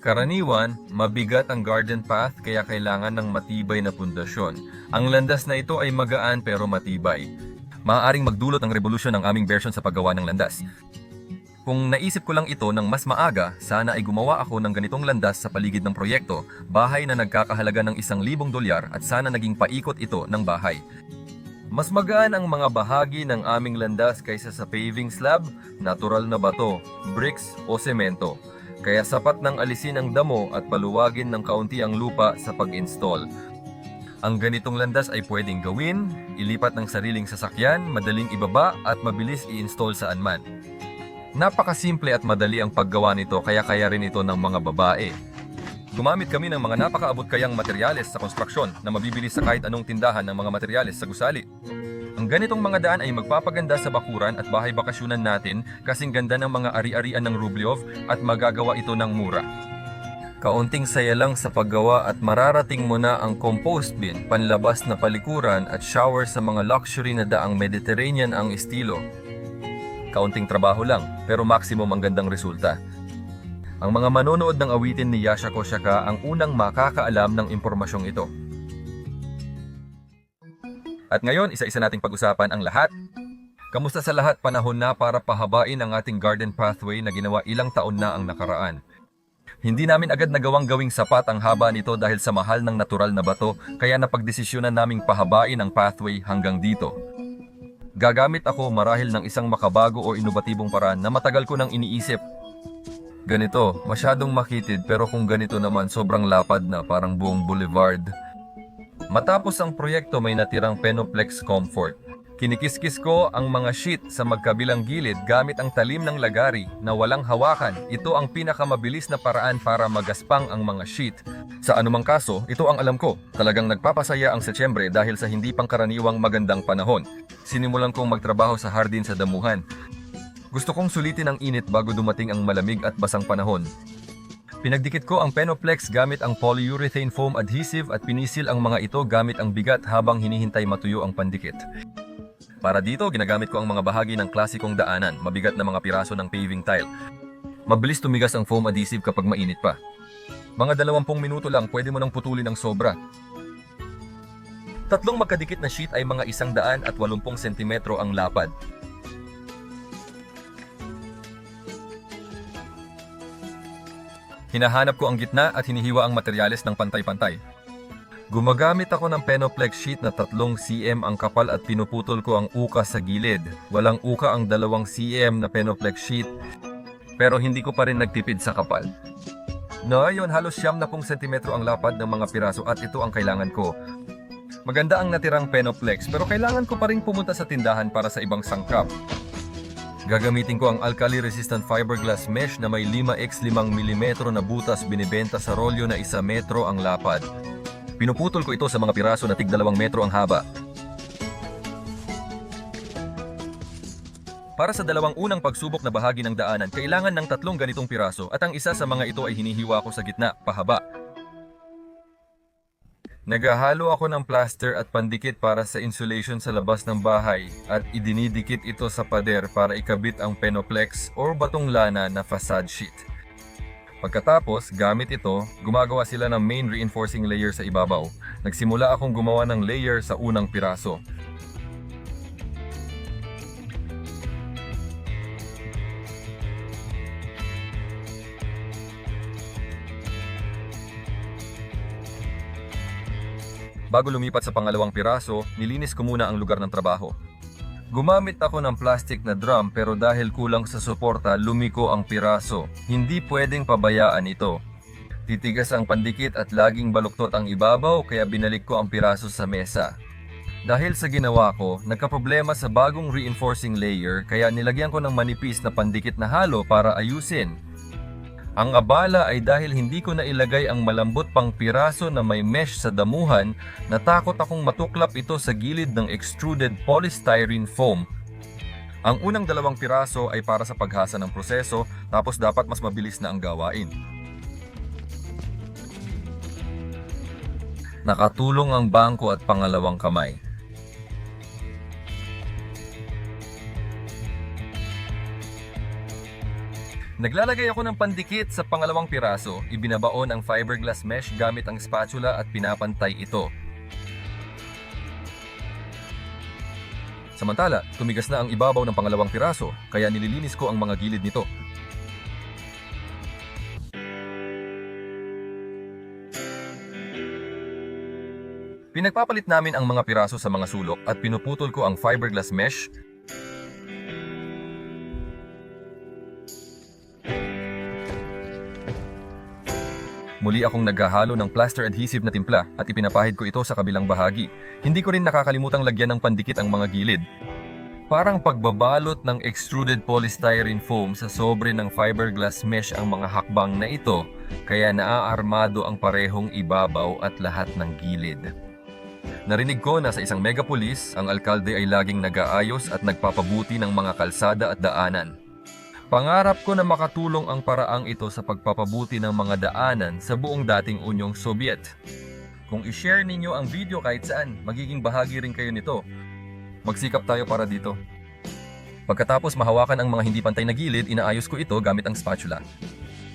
Karaniwan, mabigat ang garden path kaya kailangan ng matibay na pundasyon. Ang landas na ito ay magaan pero matibay. Maaaring magdulot ng revolusyon ang aming version sa paggawa ng landas. Kung naisip ko lang ito ng mas maaga, sana ay gumawa ako ng ganitong landas sa paligid ng proyekto, bahay na nagkakahalaga ng isang libong dolyar at sana naging paikot ito ng bahay. Mas magaan ang mga bahagi ng aming landas kaysa sa paving slab, natural na bato, bricks o semento. Kaya sapat nang alisin ang damo at paluwagin ng kaunti ang lupa sa pag-install. Ang ganitong landas ay pwedeng gawin, ilipat ng sariling sasakyan, madaling ibaba at mabilis i-install saan man. Napakasimple at madali ang paggawa nito kaya kaya rin ito ng mga babae. Gumamit kami ng mga napakaabot kayang materyales sa konstruksyon na mabibili sa kahit anong tindahan ng mga materyales sa gusali. Ganitong mga daan ay magpapaganda sa bakuran at bahay bakasyonan natin kasing ganda ng mga ari-arian ng Rublev at magagawa ito ng mura. Kaunting saya lang sa paggawa at mararating mo na ang compost bin, panlabas na palikuran at shower sa mga luxury na daang Mediterranean ang estilo. Kaunting trabaho lang, pero maximum ang gandang resulta. Ang mga manonood ng awitin ni Yasha Koshaka ang unang makakaalam ng impormasyong ito. At ngayon, isa-isa nating pag-usapan ang lahat. Kamusta sa lahat panahon na para pahabain ang ating garden pathway na ginawa ilang taon na ang nakaraan. Hindi namin agad nagawang gawing sapat ang haba nito dahil sa mahal ng natural na bato kaya napagdesisyonan naming pahabain ang pathway hanggang dito. Gagamit ako marahil ng isang makabago o inobatibong paraan na matagal ko nang iniisip. Ganito, masyadong makitid pero kung ganito naman sobrang lapad na parang buong boulevard. Matapos ang proyekto may natirang Penoplex Comfort. Kinikiskis ko ang mga sheet sa magkabilang gilid gamit ang talim ng lagari na walang hawakan. Ito ang pinakamabilis na paraan para magaspang ang mga sheet. Sa anumang kaso, ito ang alam ko. Talagang nagpapasaya ang Setyembre dahil sa hindi pangkaraniwang magandang panahon. Sinimulan kong magtrabaho sa hardin sa damuhan. Gusto kong sulitin ang init bago dumating ang malamig at basang panahon. Pinagdikit ko ang Penoplex gamit ang polyurethane foam adhesive at pinisil ang mga ito gamit ang bigat habang hinihintay matuyo ang pandikit. Para dito, ginagamit ko ang mga bahagi ng klasikong daanan, mabigat na mga piraso ng paving tile. Mabilis tumigas ang foam adhesive kapag mainit pa. Mga 20 minuto lang, pwede mo nang putulin ang sobra. Tatlong magkadikit na sheet ay mga isang daan at 80 sentimetro ang lapad. Hinahanap ko ang gitna at hinihiwa ang materyales ng pantay-pantay. Gumagamit ako ng Penoplex sheet na 3 cm ang kapal at pinuputol ko ang uka sa gilid. Walang uka ang 2 cm na Penoplex sheet pero hindi ko pa rin nagtipid sa kapal. Ngayon, halos siyam na pong sentimetro ang lapad ng mga piraso at ito ang kailangan ko. Maganda ang natirang Penoplex pero kailangan ko pa rin pumunta sa tindahan para sa ibang sangkap. Gagamitin ko ang alkali-resistant fiberglass mesh na may 5x 5 mm na butas binibenta sa rolyo na 1 metro ang lapad. Pinuputol ko ito sa mga piraso na tig 2 metro ang haba. Para sa dalawang unang pagsubok na bahagi ng daanan, kailangan ng tatlong ganitong piraso at ang isa sa mga ito ay hinihiwa ko sa gitna, pahaba. Naghahalo ako ng plaster at pandikit para sa insulation sa labas ng bahay at idinidikit ito sa pader para ikabit ang Penoplex or batong lana na facade sheet. Pagkatapos, gamit ito, gumagawa sila ng main reinforcing layer sa ibabaw. Nagsimula akong gumawa ng layer sa unang piraso. Bago lumipat sa pangalawang piraso, nilinis ko muna ang lugar ng trabaho. Gumamit ako ng plastic na drum pero dahil kulang sa suporta, lumiko ang piraso. Hindi pwedeng pabayaan ito. Titigas ang pandikit at laging baluktot ang ibabaw kaya binalik ko ang piraso sa mesa. Dahil sa ginawa ko, nagkaproblema sa bagong reinforcing layer kaya nilagyan ko ng manipis na pandikit na halo para ayusin. Ang abala ay dahil hindi ko na ilagay ang malambot pang piraso na may mesh sa damuhan, natakot akong matuklap ito sa gilid ng extruded polystyrene foam. Ang unang dalawang piraso ay para sa paghasa ng proseso tapos dapat mas mabilis na ang gawain. Nakatulong ang bangko at pangalawang kamay. Naglalagay ako ng pandikit sa pangalawang piraso, ibinabaon ang fiberglass mesh gamit ang spatula at pinapantay ito. Samantala, tumigas na ang ibabaw ng pangalawang piraso, kaya nililinis ko ang mga gilid nito. Pinagpapalit namin ang mga piraso sa mga sulok at pinuputol ko ang fiberglass mesh Muli akong naghahalo ng plaster adhesive na timpla at ipinapahid ko ito sa kabilang bahagi. Hindi ko rin nakakalimutang lagyan ng pandikit ang mga gilid. Parang pagbabalot ng extruded polystyrene foam sa sobre ng fiberglass mesh ang mga hakbang na ito, kaya naaarmado ang parehong ibabaw at lahat ng gilid. Narinig ko na sa isang megapolis, ang alkalde ay laging nag-aayos at nagpapabuti ng mga kalsada at daanan. Pangarap ko na makatulong ang paraang ito sa pagpapabuti ng mga daanan sa buong dating Unyong Soviet. Kung i-share ninyo ang video kahit saan, magiging bahagi rin kayo nito. Magsikap tayo para dito. Pagkatapos mahawakan ang mga hindi pantay na gilid, inaayos ko ito gamit ang spatula.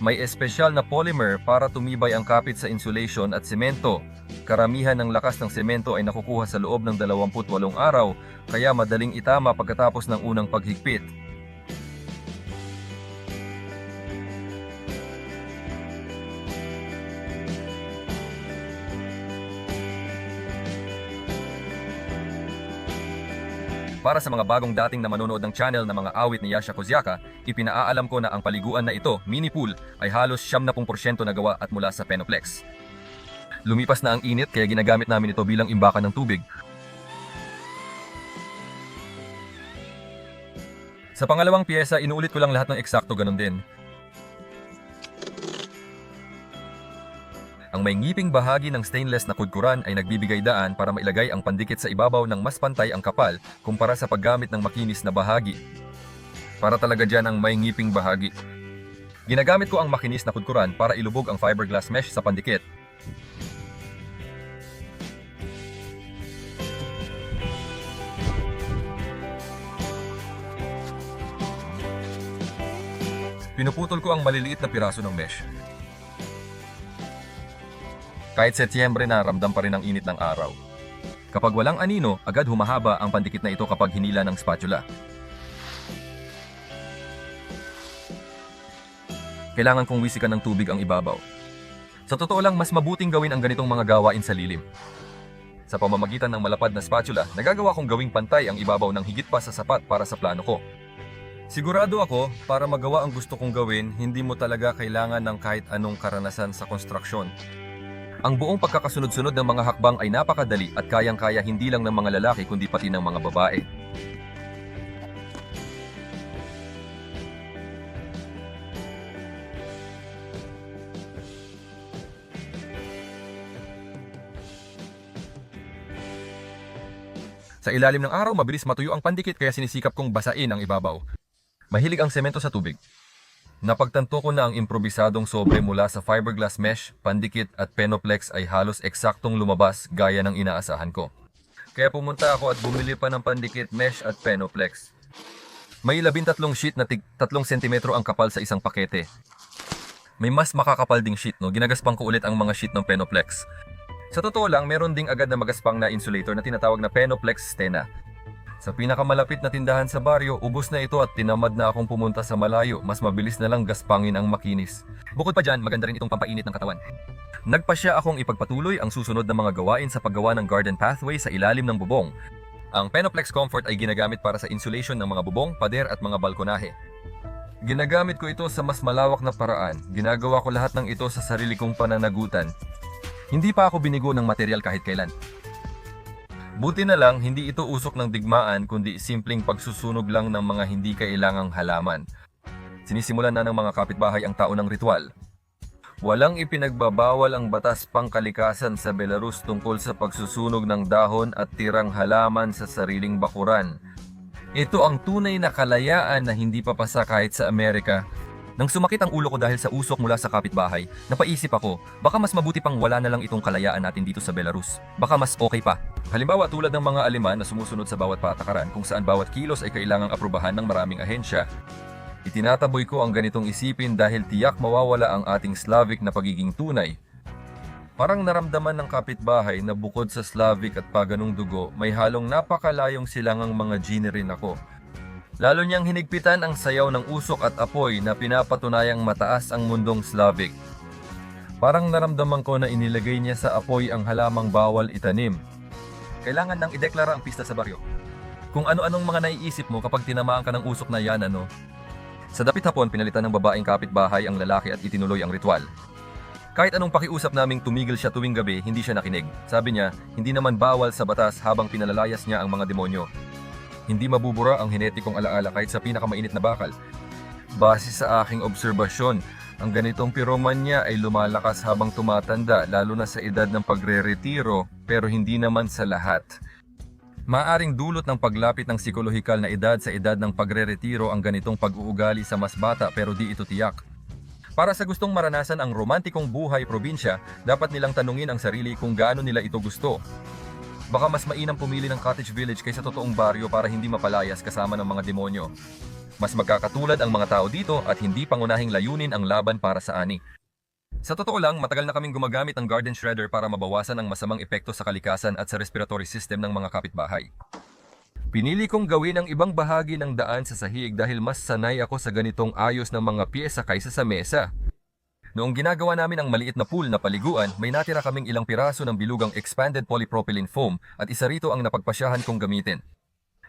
May espesyal na polymer para tumibay ang kapit sa insulation at semento. Karamihan ng lakas ng semento ay nakukuha sa loob ng 28 araw, kaya madaling itama pagkatapos ng unang paghigpit. Para sa mga bagong dating na manonood ng channel ng mga awit ni Yasha Kozyaka, ipinaalam ko na ang paliguan na ito, mini pool, ay halos 70% nagawa at mula sa Penoplex. Lumipas na ang init kaya ginagamit namin ito bilang imbakan ng tubig. Sa pangalawang pyesa, inuulit ko lang lahat ng eksakto ganun din. Ang may ngiping bahagi ng stainless na kudkuran ay nagbibigay daan para mailagay ang pandikit sa ibabaw ng mas pantay ang kapal kumpara sa paggamit ng makinis na bahagi. Para talaga dyan ang may ngiping bahagi. Ginagamit ko ang makinis na kudkuran para ilubog ang fiberglass mesh sa pandikit. Pinuputol ko ang maliliit na piraso ng mesh. Kahit Setyembre na ramdam pa rin ang init ng araw. Kapag walang anino, agad humahaba ang pandikit na ito kapag hinila ng spatula. Kailangan kong wisikan ng tubig ang ibabaw. Sa totoo lang, mas mabuting gawin ang ganitong mga gawain sa lilim. Sa pamamagitan ng malapad na spatula, nagagawa kong gawing pantay ang ibabaw ng higit pa sa sapat para sa plano ko. Sigurado ako, para magawa ang gusto kong gawin, hindi mo talaga kailangan ng kahit anong karanasan sa konstruksyon. Ang buong pagkakasunod-sunod ng mga hakbang ay napakadali at kayang-kaya hindi lang ng mga lalaki kundi pati ng mga babae. Sa ilalim ng araw, mabilis matuyo ang pandikit kaya sinisikap kong basain ang ibabaw. Mahilig ang semento sa tubig. Napagtanto ko na ang improbisadong sobre mula sa fiberglass mesh, pandikit at penoplex ay halos eksaktong lumabas gaya ng inaasahan ko. Kaya pumunta ako at bumili pa ng pandikit mesh at penoplex. May labintatlong sheet na tig 3 cm ang kapal sa isang pakete. May mas makakapal ding sheet no, ginagaspang ko ulit ang mga sheet ng penoplex. Sa totoo lang, meron ding agad na magaspang na insulator na tinatawag na penoplex stena. Sa pinakamalapit na tindahan sa baryo, ubos na ito at tinamad na akong pumunta sa malayo. Mas mabilis na lang gaspangin ang makinis. Bukod pa dyan, maganda rin itong pampainit ng katawan. Nagpasya akong ipagpatuloy ang susunod na mga gawain sa paggawa ng garden pathway sa ilalim ng bubong. Ang Penoplex Comfort ay ginagamit para sa insulation ng mga bubong, pader at mga balkonahe. Ginagamit ko ito sa mas malawak na paraan. Ginagawa ko lahat ng ito sa sarili kong pananagutan. Hindi pa ako binigo ng material kahit kailan. Buti na lang, hindi ito usok ng digmaan kundi simpleng pagsusunog lang ng mga hindi kailangang halaman. Sinisimulan na ng mga kapitbahay ang taon ng ritual. Walang ipinagbabawal ang batas pangkalikasan sa Belarus tungkol sa pagsusunog ng dahon at tirang halaman sa sariling bakuran. Ito ang tunay na kalayaan na hindi papasa kahit sa Amerika nang sumakit ang ulo ko dahil sa usok mula sa kapitbahay, napaisip ako, baka mas mabuti pang wala na lang itong kalayaan natin dito sa Belarus. Baka mas okay pa. Halimbawa tulad ng mga Aleman na sumusunod sa bawat patakaran kung saan bawat kilos ay kailangang aprubahan ng maraming ahensya. Itinataboy ko ang ganitong isipin dahil tiyak mawawala ang ating Slavic na pagiging tunay. Parang naramdaman ng kapitbahay na bukod sa Slavic at paganong dugo, may halong napakalayong silangang mga gene rin ako. Lalo niyang hinigpitan ang sayaw ng usok at apoy na pinapatunayang mataas ang mundong Slavic. Parang naramdaman ko na inilagay niya sa apoy ang halamang bawal itanim. Kailangan nang ideklara ang pista sa baryo. Kung ano-anong mga naiisip mo kapag tinamaan ka ng usok na yan, ano? Sa dapit hapon, pinalitan ng babaeng kapitbahay ang lalaki at itinuloy ang ritual. Kahit anong pakiusap naming tumigil siya tuwing gabi, hindi siya nakinig. Sabi niya, hindi naman bawal sa batas habang pinalalayas niya ang mga demonyo. Hindi mabubura ang henetikong alaala kahit sa pinakamainit na bakal. Base sa aking obserbasyon, ang ganitong piromanya ay lumalakas habang tumatanda lalo na sa edad ng pagre-retiro pero hindi naman sa lahat. Maaring dulot ng paglapit ng psikolohikal na edad sa edad ng pagre-retiro ang ganitong pag-uugali sa mas bata pero di ito tiyak. Para sa gustong maranasan ang romantikong buhay probinsya, dapat nilang tanungin ang sarili kung gaano nila ito gusto. Baka mas mainam pumili ng cottage village kaysa totoong baryo para hindi mapalayas kasama ng mga demonyo. Mas magkakatulad ang mga tao dito at hindi pangunahing layunin ang laban para sa ani. Sa totoo lang, matagal na kaming gumagamit ng garden shredder para mabawasan ang masamang epekto sa kalikasan at sa respiratory system ng mga kapitbahay. Pinili kong gawin ang ibang bahagi ng daan sa sahig dahil mas sanay ako sa ganitong ayos ng mga pyesa kaysa sa mesa. Noong ginagawa namin ang maliit na pool na paliguan, may natira kaming ilang piraso ng bilugang expanded polypropylene foam at isa rito ang napagpasyahan kong gamitin.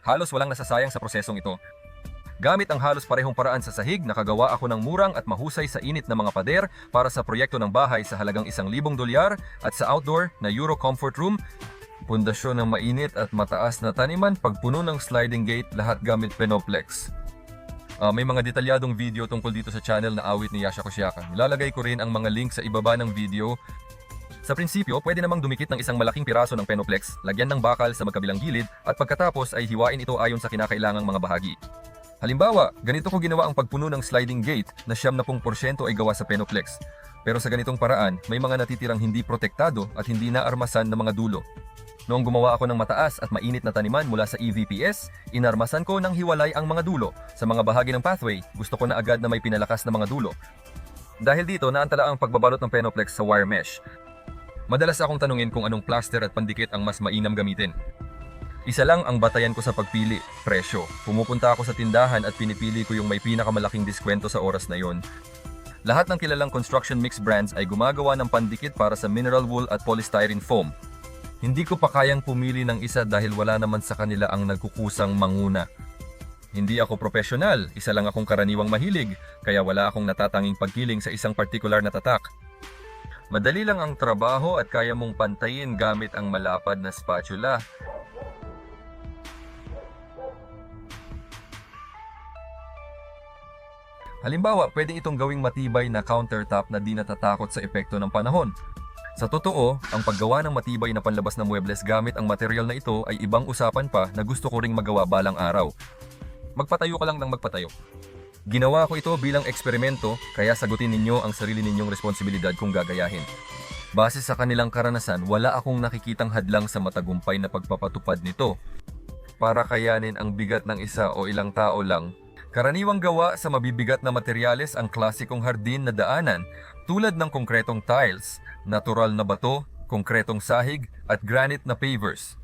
Halos walang nasasayang sa prosesong ito. Gamit ang halos parehong paraan sa sahig, nakagawa ako ng murang at mahusay sa init na mga pader para sa proyekto ng bahay sa halagang isang libong dolyar at sa outdoor na Euro Comfort Room, pundasyon ng mainit at mataas na taniman, pagpuno ng sliding gate, lahat gamit Penoplex. Ah, may mga detalyadong video tungkol dito sa channel na awit ni Yasha Koshiaka. Ilalagay ko rin ang mga link sa ibaba ng video. Sa prinsipyo, pwede namang dumikit ng isang malaking piraso ng Penoplex, lagyan ng bakal sa magkabilang gilid, at pagkatapos ay hiwain ito ayon sa kinakailangang mga bahagi. Halimbawa, ganito ko ginawa ang pagpuno ng sliding gate na 70% ay gawa sa Penoplex. Pero sa ganitong paraan, may mga natitirang hindi protektado at hindi naarmasan ng mga dulo. Noong gumawa ako ng mataas at mainit na taniman mula sa EVPS, inarmasan ko ng hiwalay ang mga dulo. Sa mga bahagi ng pathway, gusto ko na agad na may pinalakas na mga dulo. Dahil dito, naantala ang pagbabalot ng Penoplex sa wire mesh. Madalas akong tanungin kung anong plaster at pandikit ang mas mainam gamitin. Isa lang ang batayan ko sa pagpili, presyo. Pumupunta ako sa tindahan at pinipili ko yung may pinakamalaking diskwento sa oras na yon. Lahat ng kilalang construction mix brands ay gumagawa ng pandikit para sa mineral wool at polystyrene foam. Hindi ko pa kayang pumili ng isa dahil wala naman sa kanila ang nagkukusang manguna. Hindi ako profesional, isa lang akong karaniwang mahilig, kaya wala akong natatanging pagkiling sa isang partikular na tatak. Madali lang ang trabaho at kaya mong pantayin gamit ang malapad na spatula. Halimbawa, pwede itong gawing matibay na countertop na di natatakot sa epekto ng panahon. Sa totoo, ang paggawa ng matibay na panlabas na muebles gamit ang material na ito ay ibang usapan pa na gusto ko ring magawa balang araw. Magpatayo ka lang ng magpatayo. Ginawa ko ito bilang eksperimento, kaya sagutin ninyo ang sarili ninyong responsibilidad kung gagayahin. Base sa kanilang karanasan, wala akong nakikitang hadlang sa matagumpay na pagpapatupad nito. Para kayanin ang bigat ng isa o ilang tao lang, karaniwang gawa sa mabibigat na materyales ang klasikong hardin na daanan tulad ng konkretong tiles, natural na bato, konkretong sahig at granite na pavers.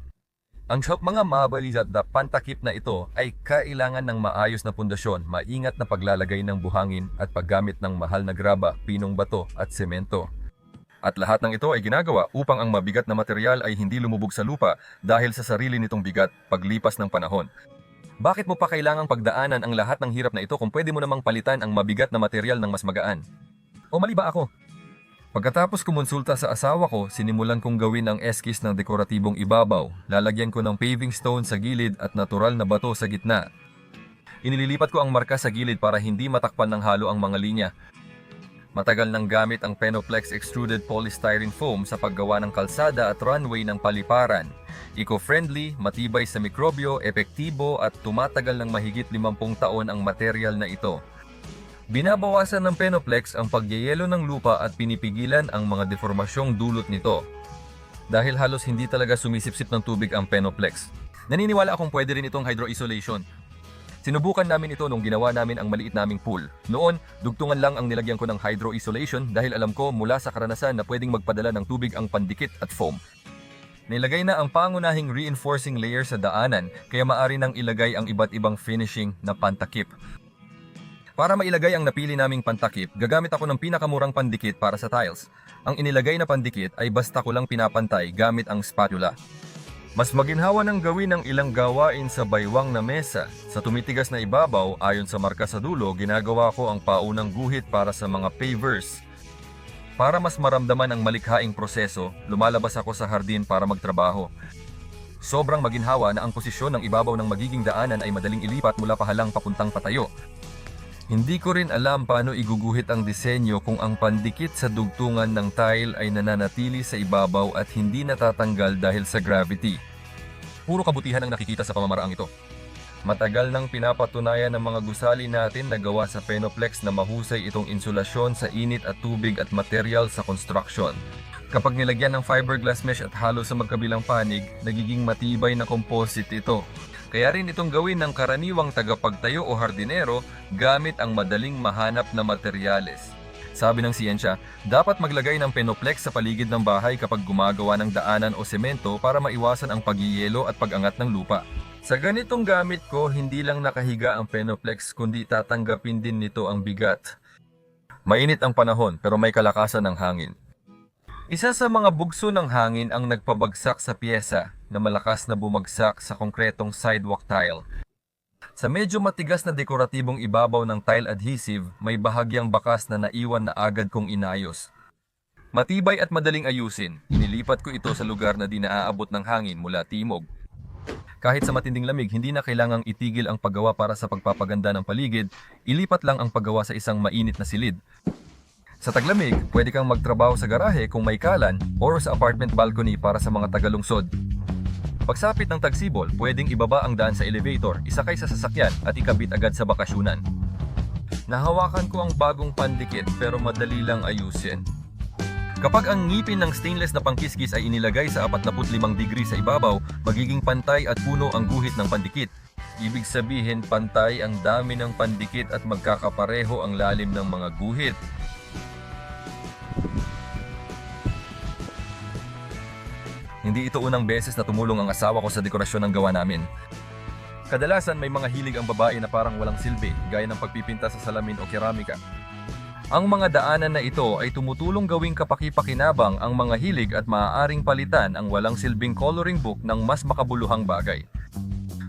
Ang mga mabalis at pantakip na ito ay kailangan ng maayos na pundasyon, maingat na paglalagay ng buhangin at paggamit ng mahal na graba, pinong bato at semento. At lahat ng ito ay ginagawa upang ang mabigat na material ay hindi lumubog sa lupa dahil sa sarili nitong bigat paglipas ng panahon. Bakit mo pa kailangang pagdaanan ang lahat ng hirap na ito kung pwede mo namang palitan ang mabigat na material ng mas magaan? O mali ba ako? Pagkatapos kumonsulta sa asawa ko, sinimulan kong gawin ang eskis ng dekoratibong ibabaw. Lalagyan ko ng paving stone sa gilid at natural na bato sa gitna. Inililipat ko ang marka sa gilid para hindi matakpan ng halo ang mga linya. Matagal nang gamit ang Penoplex Extruded Polystyrene Foam sa paggawa ng kalsada at runway ng paliparan. Eco-friendly, matibay sa mikrobyo, epektibo at tumatagal ng mahigit 50 taon ang material na ito. Binabawasan ng Penoplex ang pagyayelo ng lupa at pinipigilan ang mga deformasyong dulot nito. Dahil halos hindi talaga sumisipsip ng tubig ang Penoplex. Naniniwala akong pwede rin itong hydro-isolation. Sinubukan namin ito nung ginawa namin ang maliit naming pool. Noon, dugtungan lang ang nilagyan ko ng hydro isolation dahil alam ko mula sa karanasan na pwedeng magpadala ng tubig ang pandikit at foam. Nilagay na ang pangunahing reinforcing layer sa daanan kaya maari nang ilagay ang iba't ibang finishing na pantakip. Para mailagay ang napili naming pantakip, gagamit ako ng pinakamurang pandikit para sa tiles. Ang inilagay na pandikit ay basta ko lang pinapantay gamit ang spatula. Mas maginhawa ng gawin ng ilang gawain sa baywang na mesa. Sa tumitigas na ibabaw, ayon sa marka sa dulo, ginagawa ko ang paunang guhit para sa mga pavers. Para mas maramdaman ang malikhaing proseso, lumalabas ako sa hardin para magtrabaho. Sobrang maginhawa na ang posisyon ng ibabaw ng magiging daanan ay madaling ilipat mula pahalang papuntang patayo. Hindi ko rin alam paano iguguhit ang disenyo kung ang pandikit sa dugtungan ng tile ay nananatili sa ibabaw at hindi natatanggal dahil sa gravity. Puro kabutihan ang nakikita sa pamamaraang ito. Matagal nang pinapatunayan ng mga gusali natin na gawa sa Penoplex na mahusay itong insulasyon sa init at tubig at material sa construction. Kapag nilagyan ng fiberglass mesh at halo sa magkabilang panig, nagiging matibay na composite ito. Kaya rin itong gawin ng karaniwang tagapagtayo o hardinero gamit ang madaling mahanap na materyales. Sabi ng siyensya, dapat maglagay ng penoplex sa paligid ng bahay kapag gumagawa ng daanan o semento para maiwasan ang pagyiyelo at pagangat ng lupa. Sa ganitong gamit ko, hindi lang nakahiga ang penoplex kundi tatanggapin din nito ang bigat. Mainit ang panahon pero may kalakasan ng hangin. Isa sa mga bugso ng hangin ang nagpabagsak sa pyesa na malakas na bumagsak sa konkretong sidewalk tile. Sa medyo matigas na dekoratibong ibabaw ng tile adhesive, may bahagyang bakas na naiwan na agad kong inayos. Matibay at madaling ayusin, inilipat ko ito sa lugar na di naaabot ng hangin mula timog. Kahit sa matinding lamig, hindi na kailangang itigil ang paggawa para sa pagpapaganda ng paligid, ilipat lang ang paggawa sa isang mainit na silid. Sa taglamig, pwede kang magtrabaho sa garahe kung may kalan o sa apartment balcony para sa mga tagalungsod. Pagsapit ng tagsibol, pwedeng ibaba ang daan sa elevator, isakay sa sasakyan at ikabit agad sa bakasyunan. Nahawakan ko ang bagong pandikit pero madali lang ayusin. Kapag ang ngipin ng stainless na pangkiskis ay inilagay sa 45 degree sa ibabaw, magiging pantay at puno ang guhit ng pandikit. Ibig sabihin pantay ang dami ng pandikit at magkakapareho ang lalim ng mga guhit. Hindi ito unang beses na tumulong ang asawa ko sa dekorasyon ng gawa namin. Kadalasan may mga hilig ang babae na parang walang silbi, gaya ng pagpipinta sa salamin o keramika. Ang mga daanan na ito ay tumutulong gawing kapaki-pakinabang ang mga hilig at maaaring palitan ang walang silbing coloring book ng mas makabuluhang bagay.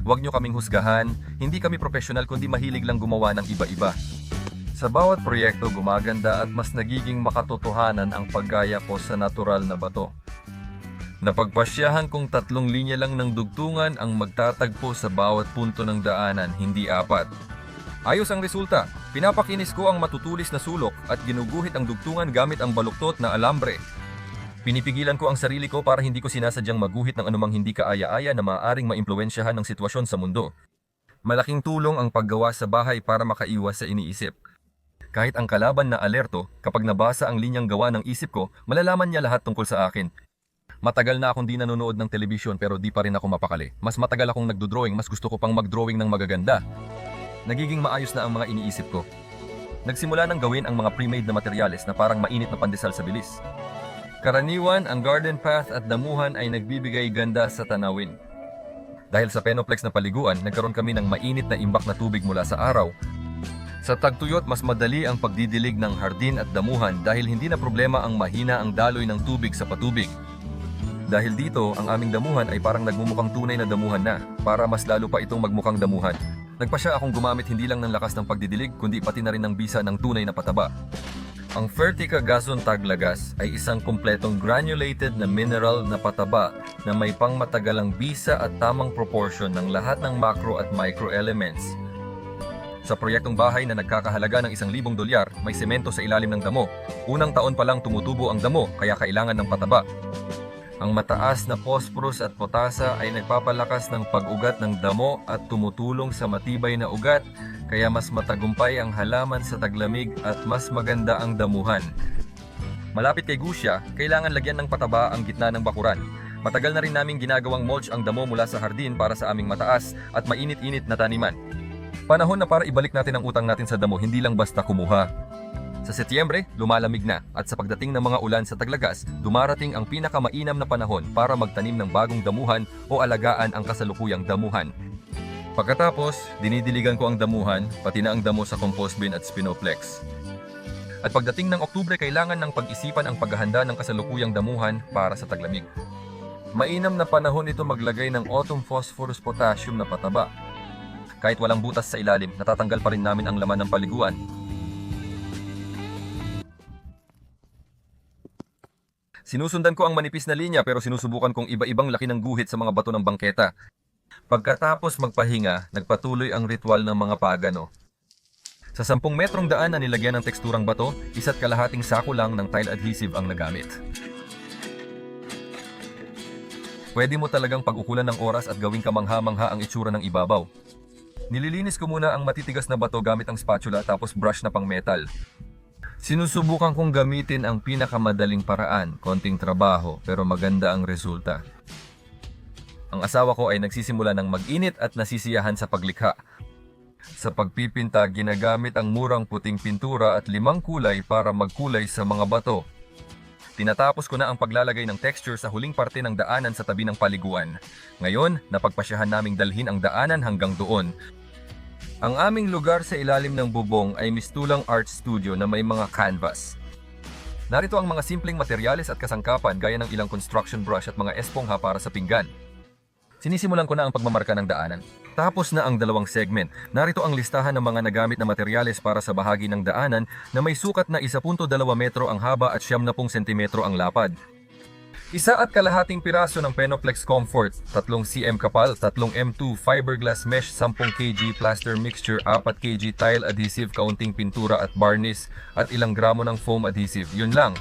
Huwag nyo kaming husgahan, hindi kami profesional kundi mahilig lang gumawa ng iba-iba. Sa bawat proyekto gumaganda at mas nagiging makatotohanan ang paggaya ko sa natural na bato. Napagpasyahan kong tatlong linya lang ng dugtungan ang magtatagpo sa bawat punto ng daanan, hindi apat. Ayos ang resulta. Pinapakinis ko ang matutulis na sulok at ginuguhit ang dugtungan gamit ang baluktot na alambre. Pinipigilan ko ang sarili ko para hindi ko sinasadyang maguhit ng anumang hindi kaaya-aya na maaaring maimpluwensyahan ng sitwasyon sa mundo. Malaking tulong ang paggawa sa bahay para makaiwas sa iniisip. Kahit ang kalaban na alerto, kapag nabasa ang linyang gawa ng isip ko, malalaman niya lahat tungkol sa akin. Matagal na akong di nanonood ng telebisyon pero di pa rin ako mapakali. Mas matagal akong nagdodrawing, mas gusto ko pang magdrawing ng magaganda. Nagiging maayos na ang mga iniisip ko. Nagsimula nang gawin ang mga pre-made na materyales na parang mainit na pandesal sa bilis. Karaniwan, ang garden path at damuhan ay nagbibigay ganda sa tanawin. Dahil sa Penoplex na paliguan, nagkaroon kami ng mainit na imbak na tubig mula sa araw. Sa tagtuyot, mas madali ang pagdidilig ng hardin at damuhan dahil hindi na problema ang mahina ang daloy ng tubig sa patubig. Dahil dito, ang aming damuhan ay parang nagmumukhang tunay na damuhan na, para mas lalo pa itong magmukhang damuhan. Nagpasya akong gumamit hindi lang ng lakas ng pagdidilig, kundi pati na rin ng bisa ng tunay na pataba. Ang Fertica Gazon Taglagas ay isang kumpletong granulated na mineral na pataba na may pangmatagalang bisa at tamang proportion ng lahat ng macro at micro elements. Sa proyektong bahay na nagkakahalaga ng isang libong dolyar, may semento sa ilalim ng damo. Unang taon pa lang tumutubo ang damo, kaya kailangan ng pataba. Ang mataas na phosphorus at potasa ay nagpapalakas ng pag-ugat ng damo at tumutulong sa matibay na ugat kaya mas matagumpay ang halaman sa taglamig at mas maganda ang damuhan. Malapit kay Gusya, kailangan lagyan ng pataba ang gitna ng bakuran. Matagal na rin naming ginagawang mulch ang damo mula sa hardin para sa aming mataas at mainit-init na taniman. Panahon na para ibalik natin ang utang natin sa damo, hindi lang basta kumuha. Sa Setyembre, lumalamig na at sa pagdating ng mga ulan sa Taglagas, dumarating ang pinakamainam na panahon para magtanim ng bagong damuhan o alagaan ang kasalukuyang damuhan. Pagkatapos, dinidiligan ko ang damuhan, pati na ang damo sa compost bin at spinoplex. At pagdating ng Oktubre, kailangan ng pag-isipan ang paghahanda ng kasalukuyang damuhan para sa taglamig. Mainam na panahon ito maglagay ng autumn phosphorus potassium na pataba. Kahit walang butas sa ilalim, natatanggal pa rin namin ang laman ng paliguan. Sinusundan ko ang manipis na linya pero sinusubukan kong iba-ibang laki ng guhit sa mga bato ng bangketa. Pagkatapos magpahinga, nagpatuloy ang ritual ng mga pagano. Sa 10 metrong daan na nilagyan ng teksturang bato, isa't kalahating sako lang ng tile adhesive ang nagamit. Pwede mo talagang pag-ukulan ng oras at gawing kamangha-mangha ang itsura ng ibabaw. Nililinis ko muna ang matitigas na bato gamit ang spatula tapos brush na pang metal. Sinusubukan kong gamitin ang pinakamadaling paraan, konting trabaho, pero maganda ang resulta. Ang asawa ko ay nagsisimula ng mag-init at nasisiyahan sa paglikha. Sa pagpipinta, ginagamit ang murang puting pintura at limang kulay para magkulay sa mga bato. Tinatapos ko na ang paglalagay ng texture sa huling parte ng daanan sa tabi ng paliguan. Ngayon, napagpasyahan naming dalhin ang daanan hanggang doon. Ang aming lugar sa ilalim ng bubong ay Mistulang Art Studio na may mga canvas. Narito ang mga simpleng materyales at kasangkapan gaya ng ilang construction brush at mga espongha para sa pinggan. Sinisimulan ko na ang pagmamarka ng daanan. Tapos na ang dalawang segment. Narito ang listahan ng mga nagamit na materyales para sa bahagi ng daanan na may sukat na 1.2 metro ang haba at 70 sentimetro ang lapad. Isa at kalahating piraso ng Penoplex Comfort, 3 cm kapal, 3 M2 fiberglass mesh, 10 kg plaster mixture, 4 kg tile adhesive, kaunting pintura at varnish, at ilang gramo ng foam adhesive. Yun lang.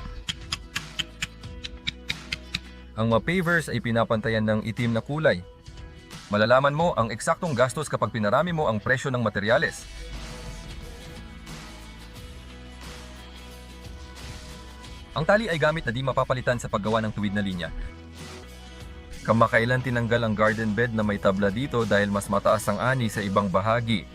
Ang mga pavers ay pinapantayan ng itim na kulay. Malalaman mo ang eksaktong gastos kapag pinarami mo ang presyo ng materyales. Ang tali ay gamit na di mapapalitan sa paggawa ng tuwid na linya. Kamakailan tinanggal ang garden bed na may tabla dito dahil mas mataas ang ani sa ibang bahagi.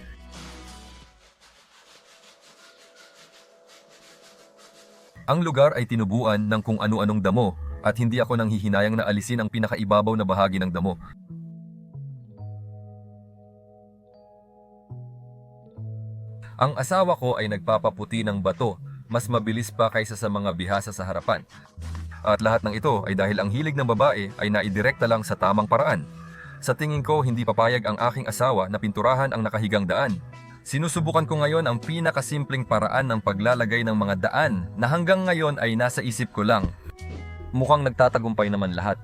Ang lugar ay tinubuan ng kung ano-anong damo at hindi ako nang hihinayang na alisin ang pinakaibabaw na bahagi ng damo. Ang asawa ko ay nagpapaputi ng bato, mas mabilis pa kaysa sa mga bihasa sa harapan. At lahat ng ito ay dahil ang hilig ng babae ay naidirekta lang sa tamang paraan. Sa tingin ko, hindi papayag ang aking asawa na pinturahan ang nakahigang daan. Sinusubukan ko ngayon ang pinakasimpleng paraan ng paglalagay ng mga daan na hanggang ngayon ay nasa isip ko lang. Mukhang nagtatagumpay naman lahat.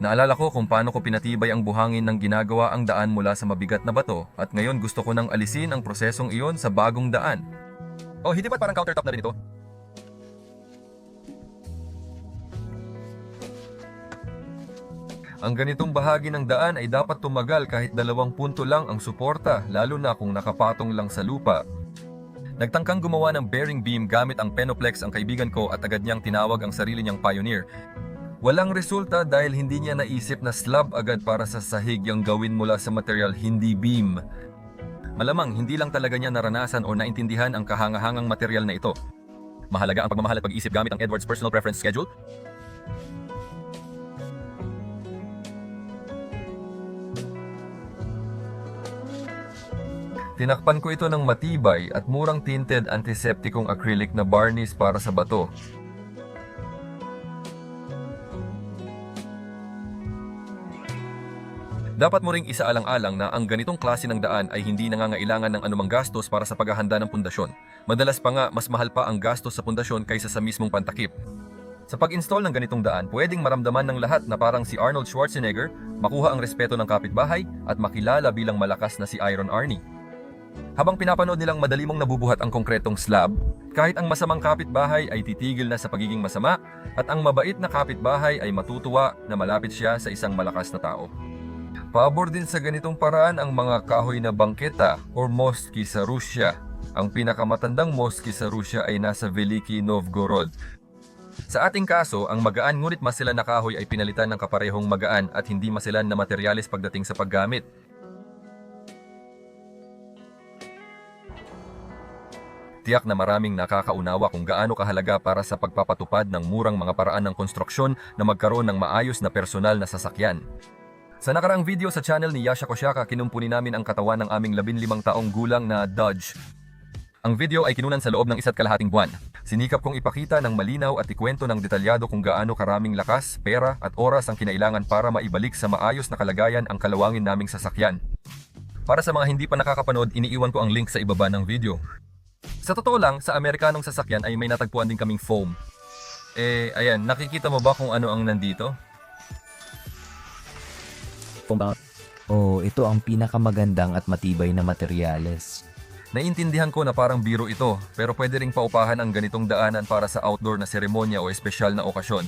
Naalala ko kung paano ko pinatibay ang buhangin ng ginagawa ang daan mula sa mabigat na bato at ngayon gusto ko nang alisin ang prosesong iyon sa bagong daan. Oh, hindi ba parang countertop na rin ito? Ang ganitong bahagi ng daan ay dapat tumagal kahit dalawang punto lang ang suporta, lalo na kung nakapatong lang sa lupa. Nagtangkang gumawa ng bearing beam gamit ang Penoplex ang kaibigan ko at agad niyang tinawag ang sarili niyang Pioneer. Walang resulta dahil hindi niya naisip na slab agad para sa sahig yung gawin mula sa material hindi beam. Malamang hindi lang talaga niya naranasan o naintindihan ang kahangahangang material na ito. Mahalaga ang pagmamahal at pag-iisip gamit ang Edwards Personal Preference Schedule. Tinakpan ko ito ng matibay at murang tinted antiseptikong acrylic na varnish para sa bato. Dapat mo ring isaalang-alang na ang ganitong klase ng daan ay hindi nangangailangan ng anumang gastos para sa paghahanda ng pundasyon. Madalas pa nga, mas mahal pa ang gastos sa pundasyon kaysa sa mismong pantakip. Sa pag-install ng ganitong daan, pwedeng maramdaman ng lahat na parang si Arnold Schwarzenegger, makuha ang respeto ng kapitbahay at makilala bilang malakas na si Iron Arnie. Habang pinapanood nilang madali mong nabubuhat ang konkretong slab, kahit ang masamang kapitbahay ay titigil na sa pagiging masama at ang mabait na kapitbahay ay matutuwa na malapit siya sa isang malakas na tao. Pabor din sa ganitong paraan ang mga kahoy na bangketa or mosque sa Rusya. Ang pinakamatandang mosque sa Rusya ay nasa Veliki Novgorod. Sa ating kaso, ang magaan ngunit masilan na kahoy ay pinalitan ng kaparehong magaan at hindi masilan na materyales pagdating sa paggamit. tiyak na maraming nakakaunawa kung gaano kahalaga para sa pagpapatupad ng murang mga paraan ng konstruksyon na magkaroon ng maayos na personal na sasakyan. Sa nakaraang video sa channel ni Yasha Kosyaka, kinumpuni namin ang katawan ng aming 15 taong gulang na Dodge. Ang video ay kinunan sa loob ng isa't kalahating buwan. Sinikap kong ipakita ng malinaw at ikwento ng detalyado kung gaano karaming lakas, pera at oras ang kinailangan para maibalik sa maayos na kalagayan ang kalawangin naming sasakyan. Para sa mga hindi pa nakakapanood, iniiwan ko ang link sa ibaba ng video. Sa totoo lang, sa Amerikanong sasakyan ay may natagpuan din kaming foam. Eh, ayan, nakikita mo ba kung ano ang nandito? About. Oh, ito ang pinakamagandang at matibay na materyales. Naiintindihan ko na parang biro ito, pero pwede ring paupahan ang ganitong daanan para sa outdoor na seremonya o espesyal na okasyon.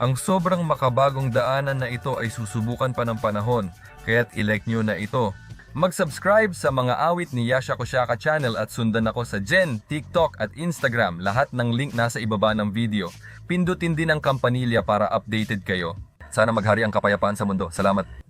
Ang sobrang makabagong daanan na ito ay susubukan pa ng panahon, kaya't ilike nyo na ito. Mag-subscribe sa mga awit ni Yasha Kosyaka channel at sundan ako sa Jen, TikTok at Instagram. Lahat ng link nasa ibaba ng video. Pindutin din ang kampanilya para updated kayo. Sana maghari ang kapayapaan sa mundo. Salamat.